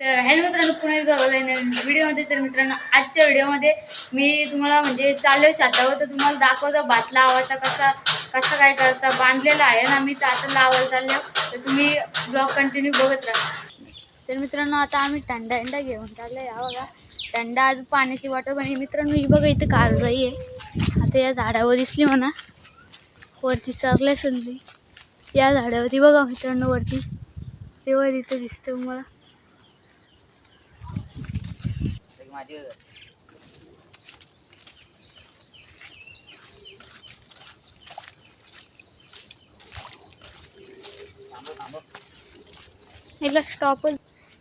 तर हॅलो मित्रांनो पुन्हा एकदा बघायला व्हिडिओमध्ये तर मित्रांनो आजच्या व्हिडिओमध्ये मी तुम्हाला म्हणजे चालू शेतावर तर तुम्हाला दाखवतो भात लावायचा कसा कसा काय करायचा बांधलेला आहे ना मी तर आता लावायला चाललो तर तुम्ही ब्लॉग कंटिन्यू बघत राहा. तर मित्रांनो आता आम्ही टंडा अंडा घेऊन चाललो या बघा टंडा आज पाण्याची वाटप पण मित्रांनो ही बघा इथं कारजाई आहे. आता या झाडावर दिसली म्हणा. वरती चालले संधी. या झाडावरती बघा मित्रांनो वरती. तेव्हा तिथं दिसतं मला याला स्टॉप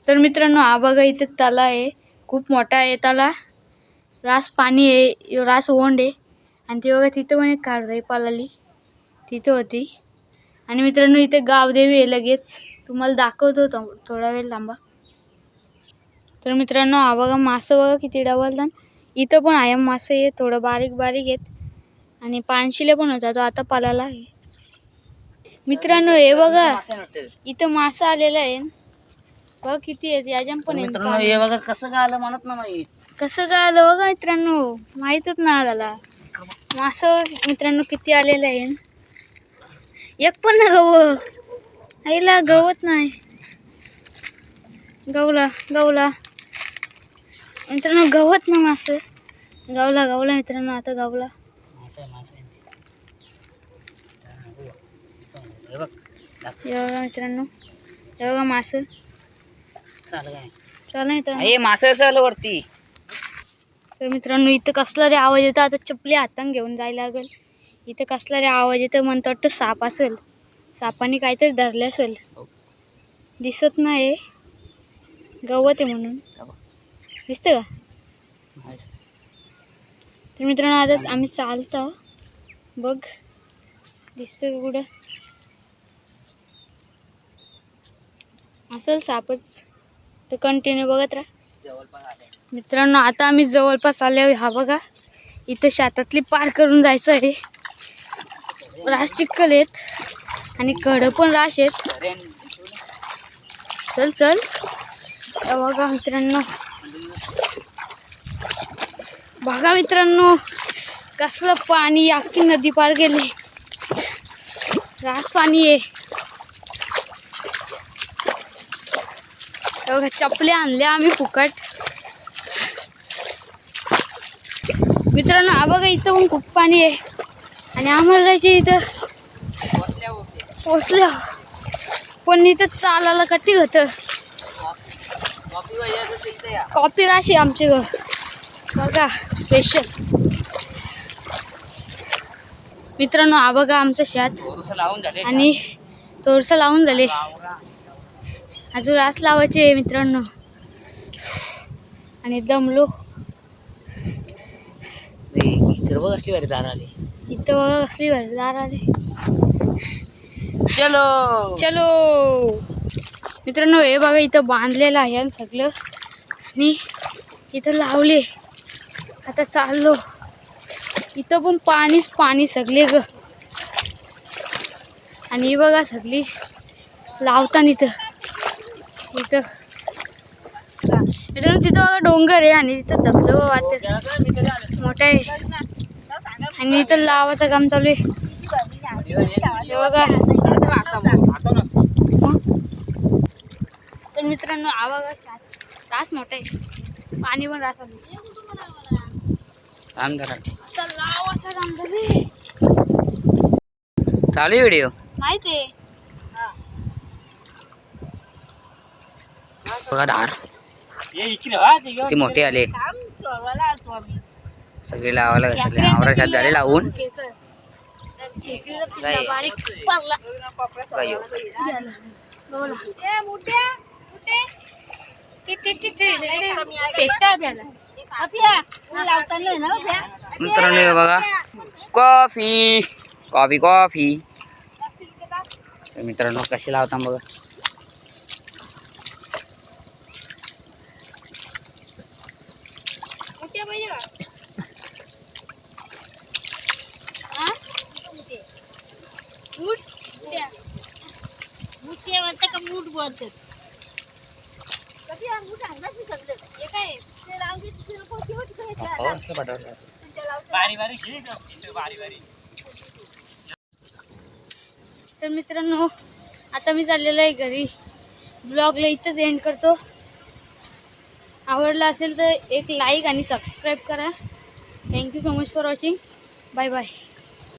तर मित्रांनो हा बघा इथे तला आहे. खूप मोठा आहे तला रास पाणी आहे रास ओंड आहे. आणि ते बघा तिथं पण एक कारजाई पालाली तिथं होती. आणि मित्रांनो इथे गावदेवी आहे लगेच. तुम्हाला दाखवतो थोडा वेळ थांबा. तर मित्रांनो हा बघा मासं बघा किती डबलदान इथं पण आहे मासं आहे थोडं बारीक बारीक आहेत. आणि पानशिले पण होता तो आता पालाला आहे. मित्रांनो हे बघा इथं मासा आलेला आहे. बघ किती आहेत याच्यात पण आहे मित्रांनो हे बघा कसं काय आलं म्हणत ना माहीत. कसं काय आलं बघा मित्रांनो माहीतच ना झाला मासं मित्रांनो किती आलेलं आहे. एक पण ना गव आईला गवत नाही. गवला गवला. मित्रांनो गवत ना मास. गावला गावला मित्रांनो आता गावला. हे हे मित्रांनो हे बघा मास. चालू मित्रांनो. हे वरती. तर मित्रांनो इथं कसला रे आवाज येतो? आता चपली हातान घेऊन जायला लागेल. इथं कसला रे आवाज येतो? म्हणतो वाटतं साप असेल. सापाने काहीतरी धरले असेल. दिसत नाही गवत आहे म्हणून. दिसतं का? तर मित्रांनो आता आम्ही चालतो. बघ दिसतं का कुठं? असेल सापच. तर कंटिन्यू बघत राहा. मित्रांनो आता आम्ही जवळपास आले हा बघा इथं शेतातली पार करून जायचं आहे. रास चिक्कल आहेत आणि कडं पण राश आहेत. चल चल. बघा मित्रांनो. बघा मित्रांनो कसलं पाणी अख्खी नदी पार गेले रास पाणी आहे. हे बघा चपल्या आणल्या आम्ही फुकट. मित्रांनो हा बघा इथं पण खूप पाणी आहे. आणि आम्हाला जायचे इथं. पोचल्या पण इथं चालायला कठी होतं. कॉपी राशी आमचे बघा स्पेशल मित्रांनो हा बघा आमचं शेत. आणि थोडंसं लावून झाले. अजून रास लावायचे आहे मित्रांनो. आणि दमलो. इकडे बघ असली वारी दार आली इथं बघा कसली घरदार आले. चलो. चलो. मित्रांनो हे बघा इथं बांधलेलं आहे आणि सगळं. आणि इथं लावले. आता चाललो. इथं पण पाणीच पाणी सगळे ग. आणि ही बघा सगळी लावताना इथं. इथं. मित्रांनो तिथं बघा डोंगर आहे आणि तिथं धबधबा वाटत. मोठा आहे. आणि इथं लावायचं काम चालू आहे. बघा. तर मित्रांनो आवाज रास मोठा आहे. पाणी पण रास काम करा चालू व्हिडिओ? माहिती आहे. बघा धार. किती मोठे आले. सगळे लावायला घातले आवरा शेत झाले लावून. काय? मित्रांनो हे बघा. कॉफी. Coffee coffee. मित्रांनो कशी लावता बघा. हा? तर मित्रांनो आता मी चाललेलो आहे घरी. ब्लॉगला इथंच एंड करतो. आवडला असेल तर एक लाईक आणि सबस्क्राईब करा. Thank you so much for watching bye bye